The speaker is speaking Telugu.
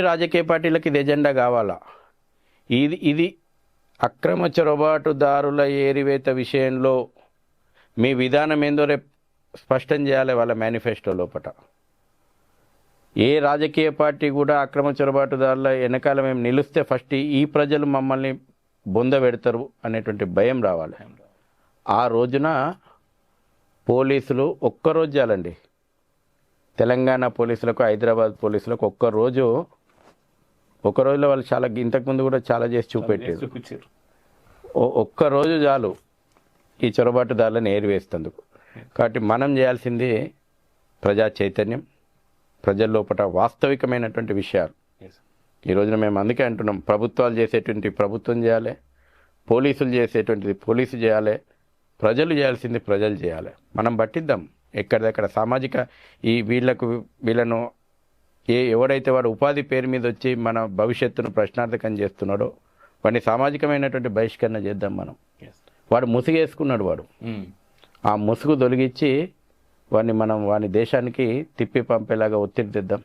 రాజకీయ పార్టీలకు ఇది ఎజెండా కావాలా? ఇది ఇది అక్రమ చొరబాటుదారుల ఏరివేత విషయంలో మీ విధానం ఏందో రేపు స్పష్టం చేయాలి వాళ్ళ మేనిఫెస్టో లోపట. ఏ రాజకీయ పార్టీ కూడా అక్రమ చొరబాటుదారుల వెనకాల మేము నిలిస్తే ఫస్ట్ ఈ ప్రజలు మమ్మల్ని బొంద పెడతారు అనేటువంటి భయం రావాలి. ఆ రోజున పోలీసులు ఒక్కరోజు చేయాలండి. తెలంగాణ పోలీసులకు హైదరాబాద్ పోలీసులకు ఒక్కరోజు ఒక రోజులో వాళ్ళు చాలా ఇంతకుముందు కూడా చాలా చేసి చూపెట్టారు ఒక్క రోజు చాలు ఈ చొరబాటుదారులను ఏరివేస్తందుకు కాబట్టి మనం చేయాల్సింది ప్రజా చైతన్యం ప్రజల లోపల వాస్తవికమైనటువంటి విషయాలు. ఈ రోజున మేము అందుకే అంటున్నాం ప్రభుత్వాలు చేసేటువంటి ప్రభుత్వం చేయాలి పోలీసులు చేసేటువంటిది పోలీసు చేయాలి ప్రజలు చేయాల్సింది ప్రజలు చేయాలి. మనం పట్టిద్దాం ఎక్కడిదక్కడ సామాజిక ఈ వీళ్ళకు వీళ్ళను ఏ ఎవడైతే వాడు ఉపాధి పేరు మీద వచ్చి మన భవిష్యత్తును ప్రశ్నార్థకం చేస్తున్నాడో వాడిని సామాజికమైనటువంటి బహిష్కరణ చేద్దాం మనం. వాడు ముసుగేసుకున్నాడు వాడు. ఆ ముసుగు తొలగించి వాడిని మనం వాని దేశానికి తిప్పి పంపేలాగా ఒత్తిడి తెద్దాం.